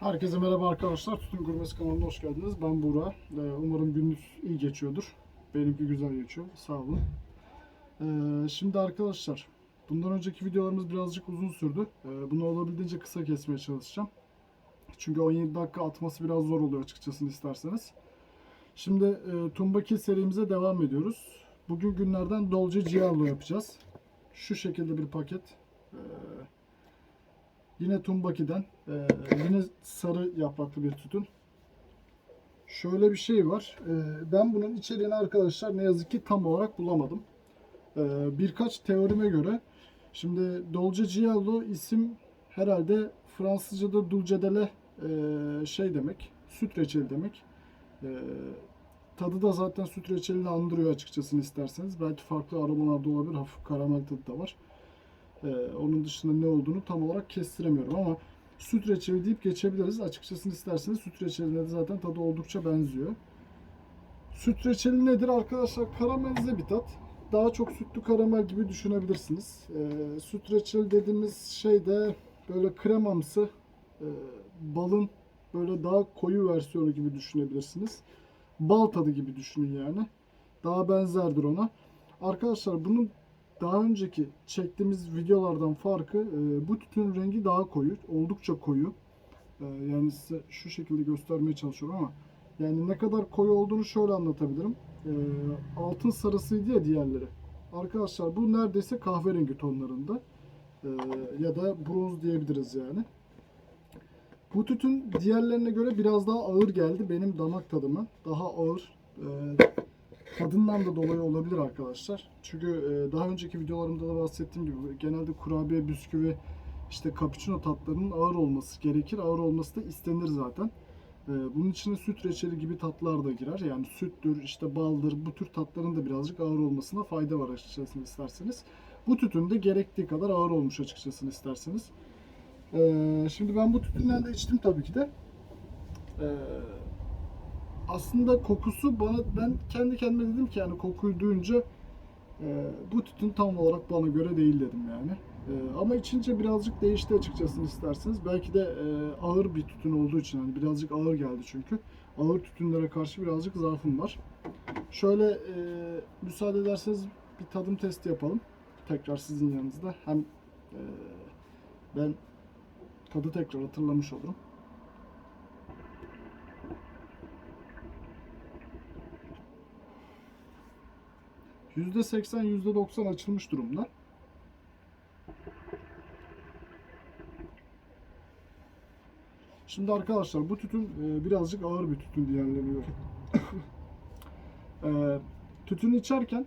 Herkese merhaba arkadaşlar. Tütün Gurmesi kanalına hoş geldiniz. Ben Buğra. Ee, Umarım gününüz iyi geçiyordur. Benimki güzel geçiyor. Sağ olun. Ee, Şimdi arkadaşlar, bundan önceki videolarımız birazcık uzun sürdü. Ee, Bunu olabildiğince kısa kesmeye çalışacağım. Çünkü 17 dakika atması biraz zor oluyor açıkçası isterseniz. Şimdi e, Tumbaki serimize devam ediyoruz. Bugün günlerden Dolce Giallo yapacağız. Şu şekilde bir paket. Yine Tumbaki'den. Ee, yine sarı yapraklı bir tütün. Şöyle bir şey var. Ee, ben bunun içeriğini arkadaşlar ne yazık ki tam olarak bulamadım. Ee, birkaç teorime göre şimdi Dolce Giallo isim herhalde Fransızca'da dulcedele e, şey demek. Süt reçeli demek. Ee, tadı da zaten süt reçelini andırıyor açıkçası isterseniz. Belki farklı aromalarda olabilir. Hafif karamel tadı da var. Ee, onun dışında ne olduğunu tam olarak kestiremiyorum ama süt reçeli deyip geçebiliriz. Açıkçası isterseniz süt reçeline de zaten tadı oldukça benziyor. Süt reçeli nedir arkadaşlar? Karamelize bir tat. Daha çok sütlü karamel gibi düşünebilirsiniz. Ee, süt reçeli dediğimiz şey de böyle kremamsı e, balın böyle daha koyu versiyonu gibi düşünebilirsiniz. Bal tadı gibi düşünün yani. Daha benzerdir ona. Arkadaşlar bunun daha önceki çektiğimiz videolardan farkı e, bu tütün rengi daha koyu. Oldukça koyu. E, yani size şu şekilde göstermeye çalışıyorum ama yani ne kadar koyu olduğunu şöyle anlatabilirim. E, altın sarısıydı ya diğerleri. Arkadaşlar bu neredeyse kahverengi tonlarında. E, ya da bronz diyebiliriz yani. Bu tütün diğerlerine göre biraz daha ağır geldi benim damak tadıma. Daha ağır. E, tadından da dolayı olabilir arkadaşlar. Çünkü e, daha önceki videolarımda da bahsettiğim gibi genelde kurabiye, bisküvi, işte cappuccino tatlarının ağır olması gerekir. Ağır olması da istenir zaten. E, bunun içine süt reçeli gibi tatlar da girer. Yani süttür, işte baldır, bu tür tatların da birazcık ağır olmasına fayda var açıkçası isterseniz. Bu tütün de gerektiği kadar ağır olmuş açıkçası isterseniz. E, şimdi ben bu tütünden de içtim tabii ki de. Aslında kokusu bana ben kendi kendime dedim ki yani kokuyu duyunca e, bu tütün tam olarak bana göre değil dedim yani. E, ama içince birazcık değişti açıkçası isterseniz. Belki de e, ağır bir tütün olduğu için hani birazcık ağır geldi çünkü. Ağır tütünlere karşı birazcık zaafım var. Şöyle e, müsaade ederseniz bir tadım testi yapalım. Tekrar sizin yanınızda. Hem e, ben tadı tekrar hatırlamış olurum. %80, %90 açılmış durumda. Şimdi arkadaşlar bu tütün e, birazcık ağır bir tütün diğerlerine göre. tütünü içerken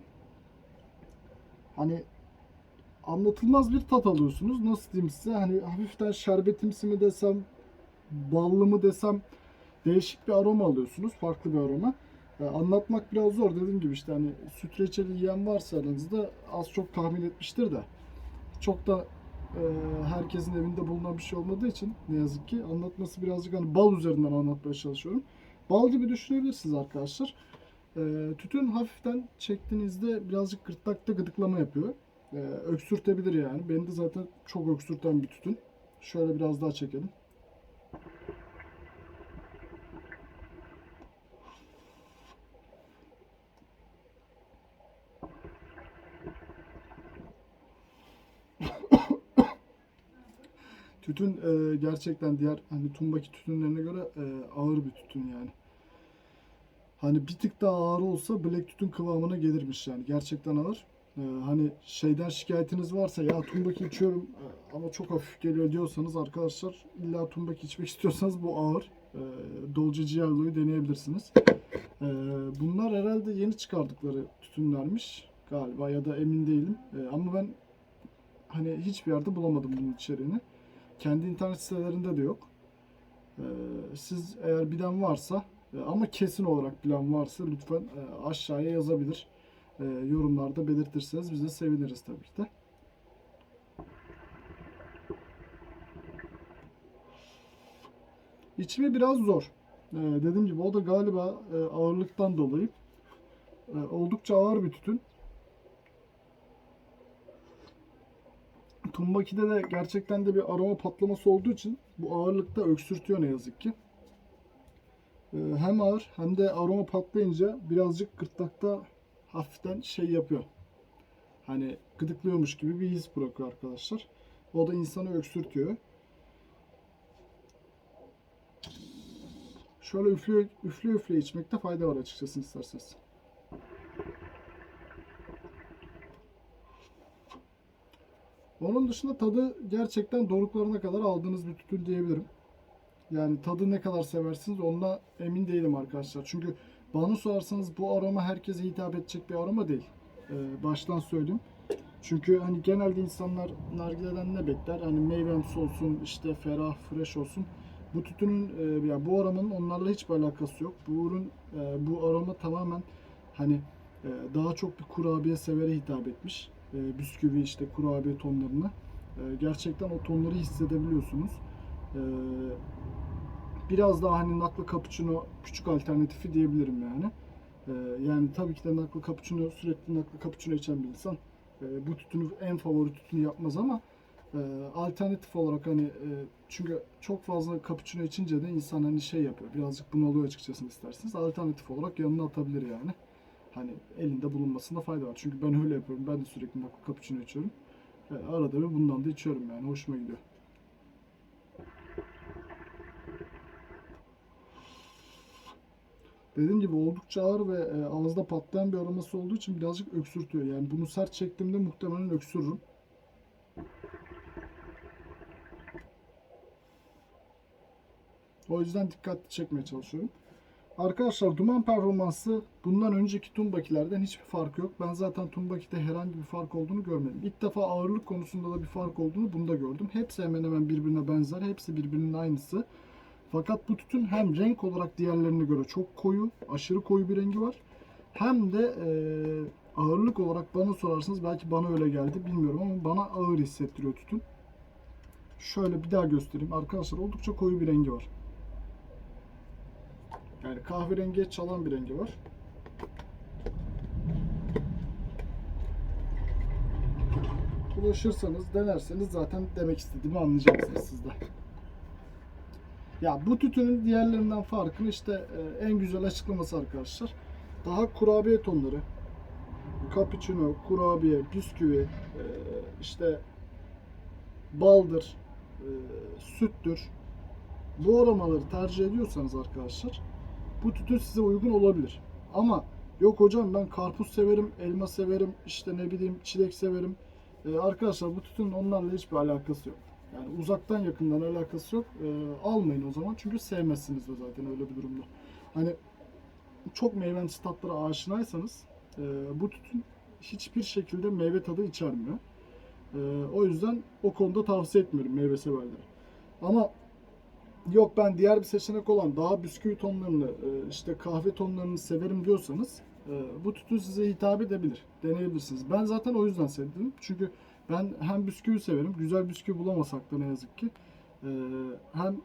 hani anlatılmaz bir tat alıyorsunuz. Nasıl diyeyim size? Hani hafiften şerbetimsi mi desem, ballı mı desem değişik bir aroma alıyorsunuz. Farklı bir aroma. Anlatmak biraz zor. Dediğim gibi işte hani süt reçeli yiyen varsa aranızda az çok tahmin etmiştir de. Çok da e, herkesin evinde bulunan bir şey olmadığı için ne yazık ki anlatması birazcık hani bal üzerinden anlatmaya çalışıyorum. Bal gibi düşünebilirsiniz arkadaşlar. E, tütün hafiften çektiğinizde birazcık gırtlakta gıdıklama yapıyor. E, öksürtebilir yani. Beni de zaten çok öksürten bir tütün. Şöyle biraz daha çekelim. Tütün e, gerçekten diğer hani tumbaki tütünlerine göre e, ağır bir tütün yani. Hani bir tık daha ağır olsa black tütün kıvamına gelirmiş yani. Gerçekten ağır. E, hani şeyden şikayetiniz varsa ya tumbaki içiyorum e, ama çok hafif geliyor diyorsanız arkadaşlar illa tumbaki içmek istiyorsanız bu ağır. E, Dolce Giallo'yu deneyebilirsiniz. E, bunlar herhalde yeni çıkardıkları tütünlermiş galiba ya da emin değilim. E, ama ben hani hiçbir yerde bulamadım bunun içeriğini. Kendi internet sitelerinde de yok. Ee, siz eğer bilen varsa e, ama kesin olarak bilen varsa lütfen e, aşağıya yazabilir. E, yorumlarda belirtirseniz biz de seviniriz tabii ki de. İçimi biraz zor. Ee, dediğim gibi o da galiba ağırlıktan dolayı. Oldukça ağır bir tütün. Tumbaki'de de gerçekten de bir aroma patlaması olduğu için bu ağırlıkta öksürtüyor ne yazık ki. Ee, hem ağır hem de aroma patlayınca birazcık gırtlakta hafiften şey yapıyor. Hani gıdıklıyormuş gibi bir his bırakıyor arkadaşlar. O da insanı öksürtüyor. Şöyle üflüyor, üflüyor üflüyor içmekte fayda var açıkçası isterseniz. Onun dışında tadı gerçekten doruklarına kadar aldığınız bir tütün diyebilirim. Yani tadı ne kadar seversiniz onunla emin değilim arkadaşlar. Çünkü bana sorarsanız bu aroma herkese hitap edecek bir aroma değil. Ee, baştan söyleyeyim. Çünkü hani genelde insanlar nargileden ne bekler? Hani meyvemsi olsun, işte ferah, fresh olsun. Bu tütünün, e, ya bu aromanın onlarla hiçbir alakası yok. Bu ürün, e, bu aroma tamamen hani e, daha çok bir kurabiye severe hitap etmiş. E, bisküvi işte kurabiye tonlarını. E, gerçekten o tonları hissedebiliyorsunuz. E, biraz daha hani naklı cappuccino küçük alternatifi diyebilirim yani. E, yani tabii ki de naklı cappuccino sürekli naklı cappuccino içen bir insan e, bu tütünü en favori tütünü yapmaz ama e, alternatif olarak hani e, çünkü çok fazla cappuccino içince de insan hani şey yapıyor birazcık bunalıyor açıkçası isterseniz alternatif olarak yanına atabilir yani. Hani elinde bulunmasında fayda var. Çünkü ben öyle yapıyorum. Ben de sürekli naklı cappuccino içiyorum. E, arada bir bundan da içiyorum yani. Hoşuma gidiyor. Dediğim gibi oldukça ağır ve e, ağızda patlayan bir aroması olduğu için birazcık öksürtüyor. Yani bunu sert çektiğimde muhtemelen öksürürüm. O yüzden dikkatli çekmeye çalışıyorum. Arkadaşlar duman performansı bundan önceki Tumbakilerden hiçbir farkı yok. Ben zaten Tumbaki'de herhangi bir fark olduğunu görmedim. İlk defa ağırlık konusunda da bir fark olduğunu bunda gördüm. Hepsi hemen hemen birbirine benzer. Hepsi birbirinin aynısı. Fakat bu tütün hem renk olarak diğerlerine göre çok koyu, aşırı koyu bir rengi var. Hem de e, ağırlık olarak bana sorarsanız belki bana öyle geldi bilmiyorum ama bana ağır hissettiriyor tütün. Şöyle bir daha göstereyim. Arkadaşlar oldukça koyu bir rengi var. Yani kahverengiye çalan bir rengi var. Ulaşırsanız, denerseniz zaten demek istediğimi anlayacaksınız siz de. Ya bu tütünün diğerlerinden farkını işte e, en güzel açıklaması arkadaşlar. Daha kurabiye tonları. Cappuccino, kurabiye, bisküvi, e, işte baldır, e, süttür. Bu aromaları tercih ediyorsanız arkadaşlar bu tütün size uygun olabilir. Ama yok hocam ben karpuz severim, elma severim, işte ne bileyim çilek severim. Ee, arkadaşlar bu tütünün onlarla hiçbir alakası yok. Yani uzaktan yakından alakası yok. Ee, almayın o zaman çünkü sevmezsiniz de zaten öyle bir durumda. Hani çok meyvemsi tatlara aşinaysanız e, bu tütün hiçbir şekilde meyve tadı içermiyor. E, o yüzden o konuda tavsiye etmiyorum meyve severlere. Ama yok ben diğer bir seçenek olan daha bisküvi tonlarını, e, işte kahve tonlarını severim diyorsanız e, bu tütün size hitap edebilir. Deneyebilirsiniz. Ben zaten o yüzden sevdim. Çünkü ben hem bisküvi severim. Güzel bisküvi bulamasak da ne yazık ki. e, Hem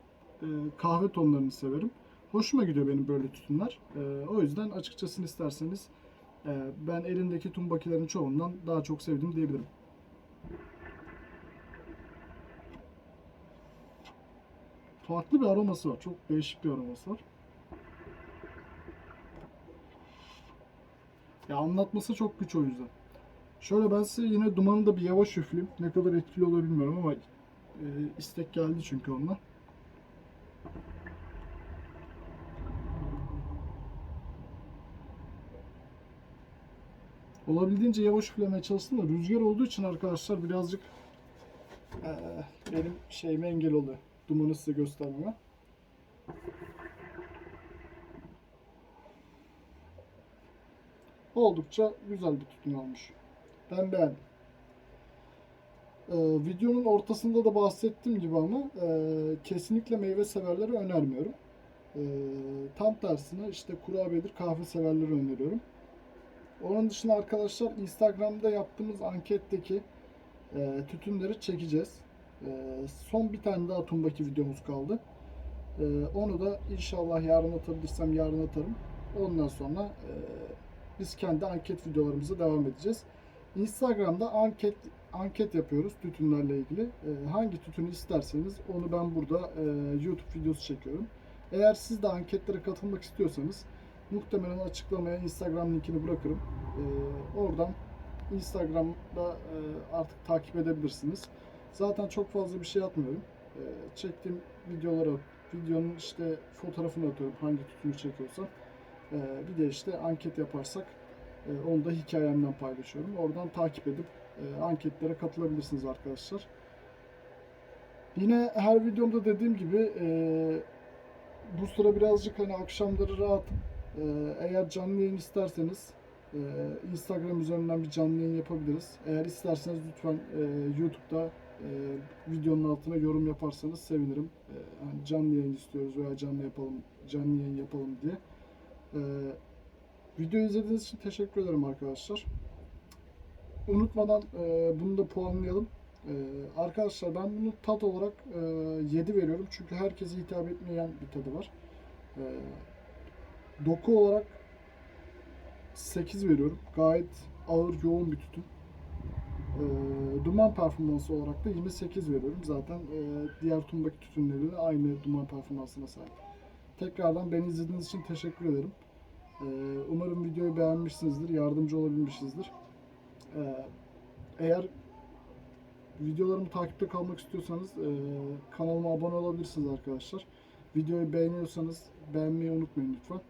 kahve tonlarını severim. Hoşuma gidiyor benim böyle tütünler. O yüzden açıkçası isterseniz ben elindeki tumbakilerin çoğundan daha çok sevdim diyebilirim. Farklı bir aroması var. Çok değişik bir aroması var. Ya anlatması çok güç o yüzden. Şöyle ben size yine dumanı da bir yavaş üfleyeyim. Ne kadar etkili olur bilmiyorum ama e, istek geldi çünkü onunla. Olabildiğince yavaş üflemeye çalıştım da rüzgar olduğu için arkadaşlar birazcık e, benim şeyime engel oluyor. Dumanı size göstermeme. Oldukça güzel bir tütün olmuş. Ben beğendim. Ee, videonun ortasında da bahsettiğim gibi ama e, kesinlikle meyve severlere önermiyorum. Ee, tam tersine işte kurabiyedir kahve severlere öneriyorum. Onun dışında arkadaşlar Instagram'da yaptığımız anketteki e, tütünleri çekeceğiz. E, son bir tane daha Tumbaki videomuz kaldı. E, onu da inşallah yarın atabilirsem yarın atarım. Ondan sonra e, biz kendi anket videolarımıza devam edeceğiz. Instagram'da anket anket yapıyoruz tütünlerle ilgili. Ee, hangi tütünü isterseniz onu ben burada e, YouTube videosu çekiyorum. Eğer siz de anketlere katılmak istiyorsanız muhtemelen açıklamaya Instagram linkini bırakırım. Ee, oradan Instagram'da e, artık takip edebilirsiniz. Zaten çok fazla bir şey atmıyorum. Ee, çektiğim videoları, videonun işte fotoğrafını atıyorum hangi tütünü çekiyorsam. Ee, bir de işte anket yaparsak e, onu da hikayemden paylaşıyorum. Oradan takip edip e, anketlere katılabilirsiniz arkadaşlar. Yine her videomda dediğim gibi e, bu sıra birazcık hani akşamları rahatım. E, eğer canlı yayın isterseniz e, Instagram üzerinden bir canlı yayın yapabiliriz. Eğer isterseniz lütfen e, YouTube'da e, videonun altına yorum yaparsanız sevinirim. E, hani canlı yayın istiyoruz veya canlı yapalım, canlı yayın yapalım diye. E, video izlediğiniz için teşekkür ederim arkadaşlar. Unutmadan e, bunu da puanlayalım. E, arkadaşlar ben bunu tat olarak e, 7 veriyorum. Çünkü herkese hitap etmeyen bir tadı var. E, doku olarak 8 veriyorum. Gayet ağır, yoğun bir tütün. E, duman performansı olarak da yine 8 veriyorum. Zaten e, diğer tundaki tütünleri de aynı duman performansına sahip. Tekrardan beni izlediğiniz için teşekkür ederim. E, umarım videoyu beğenmişsinizdir, yardımcı olabilmişizdir. E, eğer videolarımı takipte kalmak istiyorsanız e, kanalıma abone olabilirsiniz arkadaşlar. Videoyu beğeniyorsanız beğenmeyi unutmayın lütfen.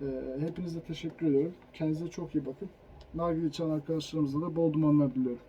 E, hepinize teşekkür ediyorum. Kendinize çok iyi bakın. Nargile içen arkadaşlarımıza da bol dumanlar diliyorum.